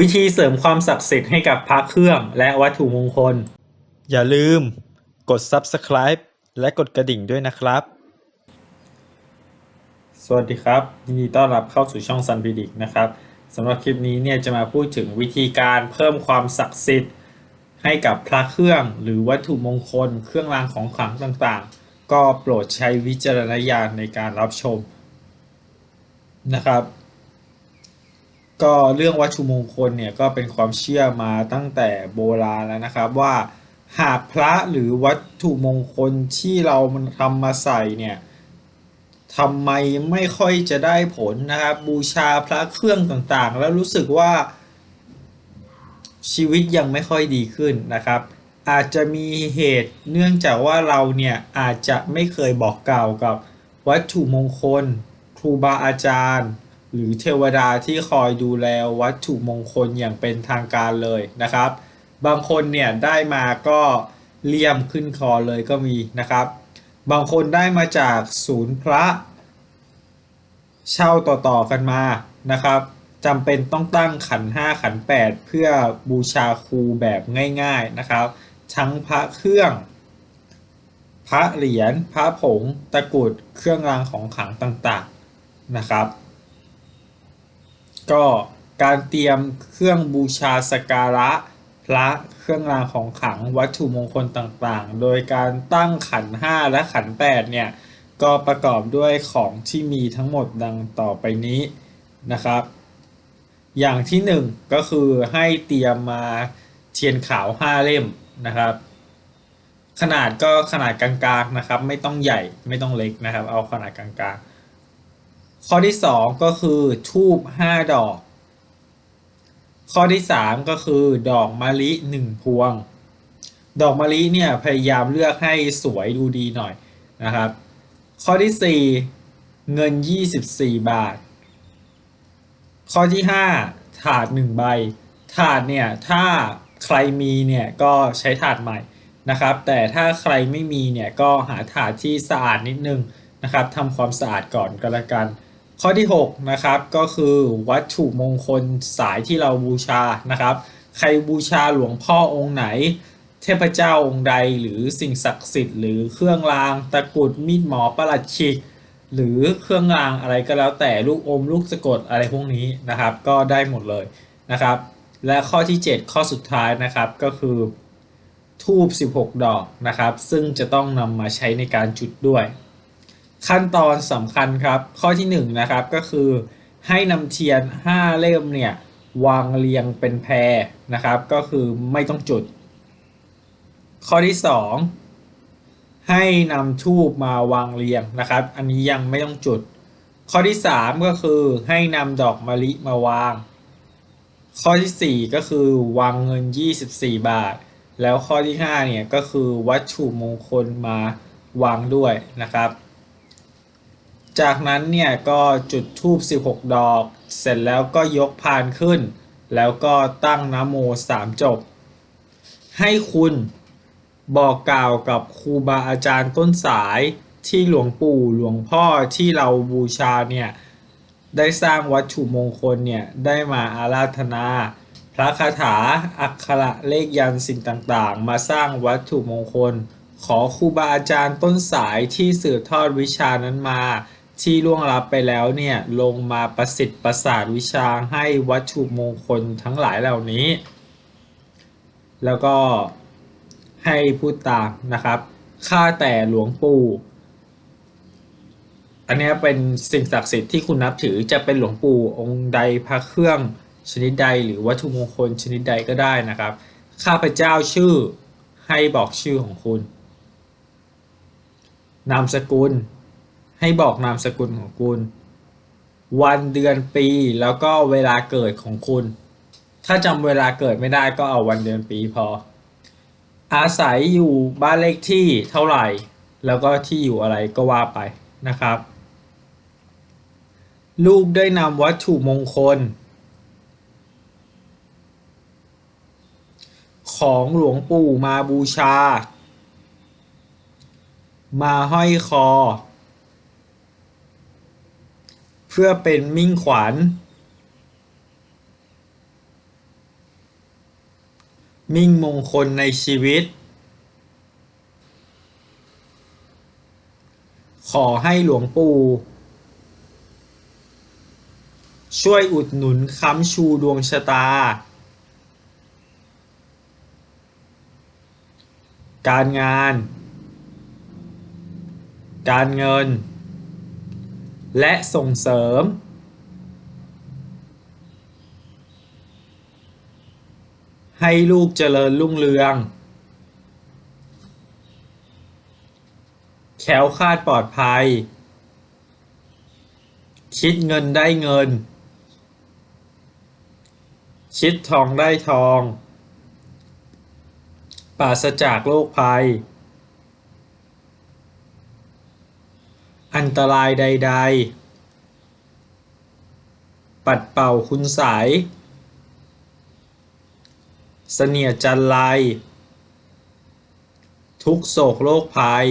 วิธีเสริมความศักดิ์สิทธิ์ให้กับพระเครื่องและวัตถุมงคล อย่าลืมกด Subscribe และกดกระดิ่งด้วยนะครับ สวัสดีครับ ยินดีต้อนรับเข้าสู่ช่องซันพิดิกนะครับสำหรับคลิปนี้เนี่ยจะมาพูดถึงวิธีการเพิ่มความศักดิ์สิทธิ์ให้กับพระเครื่องหรือวัตถุมงคล เครื่องรางของขลังต่างๆ ก็โปรดใช้วิจารณญาณในการรับชมนะครับ ก็เรื่องวัตถุมงคลเนี่ยก็เป็นความเชื่อมาตั้งแต่โบราณแล้วนะครับว่าหากพระหรือวัตถุมงคลที่เราทำมาใส่เนี่ยทำไมไม่ค่อยจะได้ผลนะครับบูชาพระเครื่องต่างๆ แล้วรู้สึกว่าชีวิตยังไม่ค่อยดีขึ้นนะครับ อาจจะมีเหตุเนื่องจากว่าเราเนี่ยอาจจะไม่เคยบอกกล่าวกับวัตถุมงคล ครูบาอาจารย์ หรือเทวดาที่คอยดูแลวัตถุมงคลอย่างเป็นทางการเลยนะครับ บางคนเนี่ยได้มาก็เลี่ยมขึ้นคอเลยก็มีนะครับ บางคนได้มาจากศูนย์พระเช่าต่อๆกันมานะครับจำเป็นต้องตั้งขันห้าขันแปดเพื่อบูชาครูแบบง่าย ๆนะครับ ทั้งพระเครื่อง พระเหรียญพระผงตะกรุดเครื่องรางของขลังต่างๆนะครับ ก็การเตรียมเครื่องบูชาสการะ พระเครื่องรางของขลังวัตถุมงคลต่างๆ โดยการตั้งขันห้าและขันแปดเนี่ย ก็ประกอบด้วยของที่มีทั้งหมดดังต่อไปนี้นะครับ อย่างที่หนึ่งก็คือให้เตรียมมาเทียนขาวห้าเล่มนะครับ ขนาดก็ขนาดกลางๆนะครับ ไม่ต้องใหญ่ไม่ต้องเล็กนะครับ เอาขนาดกลางๆ ข้อที่สองก็คือทูบห้าดอก ข้อที่สามก็คือ ดอกมะลิหนึ่งพวง ดอกมะลิเนี่ยพยายามเลือกให้สวยดูดีหน่อยนะครับ ข้อที่สี่เงิน 24 บาท ข้อที่ 5 ถาด 1 ใบ ถาดเนี่ยถ้าใครมีเนี่ยก็ใช้ถาดใหม่นะครับ แต่ถ้าใครไม่มีเนี่ยก็หาถาดที่สะอาดนิดนึงนะครับทำความสะอาดก่อนก็แล้วกัน ข้อที่6นะครับก็คือวัตถุมงคลสายที่เราบูชานะครับ ใครบูชาหลวงพ่อองค์ไหน เทพเจ้าองค์ใดหรือสิ่งศักดิ์สิทธิ์หรือเครื่องรางตะกรุดมีดหมอประหลัดขิกหรือเครื่องรางอะไรก็แล้วแต่ลูกอมลูกสะกดอะไรพวกนี้นะครับ ก็ได้หมดเลยนะครับ และข้อที่ 7 ข้อสุดท้ายนะครับก็คือทูบ16 ดอกนะครับ ซึ่งจะต้องนำมาใช้ในการจุดด้วย ขั้นตอนสำคัญครับ ข้อที่1นะครับก็คือให้นำเทียน 5 เล่มเนี่ยวางเรียงเป็นแพรนะครับ ก็คือไม่ต้องจุด ข้อที่ 2 ให้นำทูบมาวางเรียงนะครับ อันนี้ยังไม่ต้องจุด ข้อที่ 3 ก็คือให้นำดอกมะลิมาวาง ข้อที่ 4 ก็คือวางเงิน 24 บาท แล้วข้อที่5เนี่ยก็คือวัตถุมงคลมาวางด้วยนะครับ จากนั้นเนี่ยก็จุดทูบ16 ดอก เสร็จแล้วก็ยกพานขึ้น แล้วก็ตั้งนะโม3จบ ให้คุณบอกกล่าวกับครูบาอาจารย์ต้นสายที่หลวงปู่หลวงพ่อที่เราบูชาเนี่ย ได้สร้างวัตถุมงคลเนี่ย ได้มาอาราธนา พระคาถาอักขระเลขยันสิ่งต่างๆ มาสร้างวัตถุมงคล ขอครูบาอาจารย์ต้นสายที่สืบทอดวิชานั้นมา ที่ล่วงลับไปแล้วเนี่ยลงมาประสิทธิ์ประสาทวิชาให้วัตถุมงคลทั้งหลายเหล่านี้ แล้วก็ให้พูดตามนะครับข้าแต่หลวงปู่อันนี้เป็นสิ่งศักดิ์สิทธิ์ที่คุณนับถือจะเป็นหลวงปู่องค์ใดพระเครื่องชนิดใดหรือวัตถุมงคลชนิดใดก็ได้นะครับ ข้าพเจ้าชื่อให้บอกชื่อของคุณ นามสกุล ให้บอกนามสกุลของคุณ วันเดือนปีแล้วก็เวลาเกิดของคุณ ถ้าจำเวลาเกิดไม่ได้ก็เอาวันเดือนปีพอ อาศัยอยู่บ้านเลขที่เท่าไหร่ แล้วก็ที่อยู่อะไรก็ว่าไปนะครับ ลูกได้นำวัตถุมงคล ของหลวงปู่มาบูชามาห้อยคอ เพื่อเป็นมิ่งขวัญ มิ่งมงคลในชีวิต ขอให้หลวงปู่ ช่วยอุดหนุนค้ำชูดวงชะตา การงาน การเงิน และส่งเสริม ให้ลูกเจริญรุ่งเรืองแคล้วคาดปลอดภัย คิดเงินได้เงิน คิดทองได้ทอง ปราศจากโรคภัย อันตรายใด ๆ ปัดเป่าคุณใสยเสนียจันไรทุกโศกโรคภัย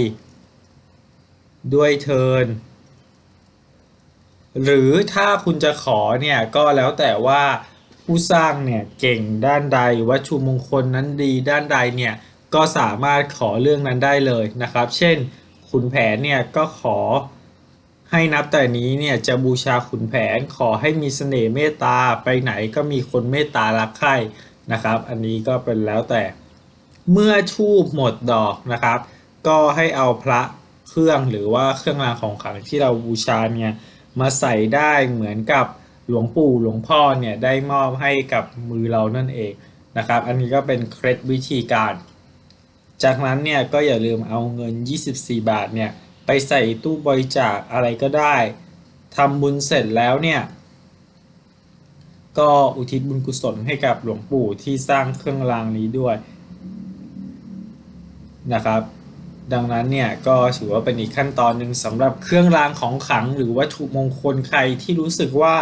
ด้วยเทิน หรือถ้าคุณจะขอเนี่ย ก็แล้วแต่ว่าผู้สร้างเนี่ยเก่งด้านใดวัตถุมงคลนั้นดีด้านใดเนี่ย ก็สามารถขอเรื่องนั้นได้เลยนะครับ เช่น ขุนแผนเนี่ยก็ขอให้นับแต่นี้เนี่ยจะบูชาขุนแผนขอให้มีเสน่ห์เมตตาไปไหนก็มีคนเมตตารักใคร่นะครับ อันนี้ก็เป็นแล้วแต่เมื่อทูบหมดดอกนะครับ ก็ให้เอาพระเครื่องหรือว่าเครื่องรางของขลังที่เราบูชาเนี่ยมาใส่ได้เหมือนกับหลวงปู่หลวงพ่อเนี่ยได้มอบให้กับมือเรานั่นเองนะครับ อันนี้ก็เป็นเคล็ดวิธีการ จากนั้นเนี่ยก็อย่าลืมเอาเงิน 24 บาทเนี่ยไปใส่ตู้บริจาคอะไรก็ได้ทำบุญเสร็จแล้วเนี่ย ก็อุทิศบุญกุศลให้กับหลวงปู่ที่สร้างเครื่องรางนี้ด้วยนะครับ ดังนั้นเนี่ยก็ถือว่าเป็นอีกขั้นตอนหนึ่งสำหรับเครื่องรางของขลัง หรือวัตถุมงคลใครที่รู้สึกว่า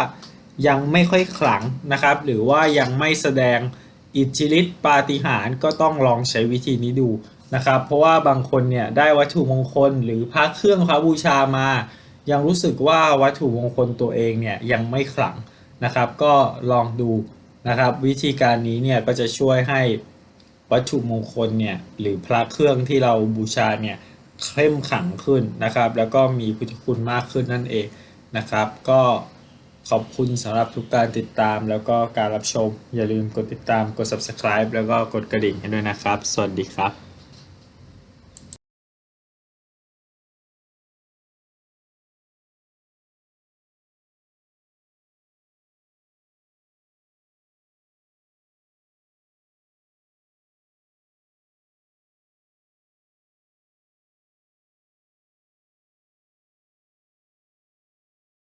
ยังไม่ค่อยขลังนะครับ หรือว่ายังไม่แสดงอิทธิฤทธิปาฏิหาริย์ก็ต้องลองใช้วิธีนี้ดู นะครับ เพราะว่าบางคนเนี่ยได้วัตถุมงคลหรือพระเครื่องพระบูชามา ยังรู้สึกว่าวัตถุมงคลตัวเองเนี่ยยังไม่ขลังนะครับ ก็ลองดูนะครับ วิธีการนี้เนี่ยก็จะช่วยให้วัตถุมงคลเนี่ยหรือพระเครื่องที่เราบูชาเนี่ยเข้มขังขึ้นนะครับ แล้วก็มีพุทธคุณมากขึ้นนั่นเองนะครับ ก็ขอบคุณสำหรับทุกการติดตามแล้วก็การรับชม อย่าลืมกดติดตามกด subscribe แล้วก็กดกระดิ่งให้ด้วยนะครับ สวัสดีครับ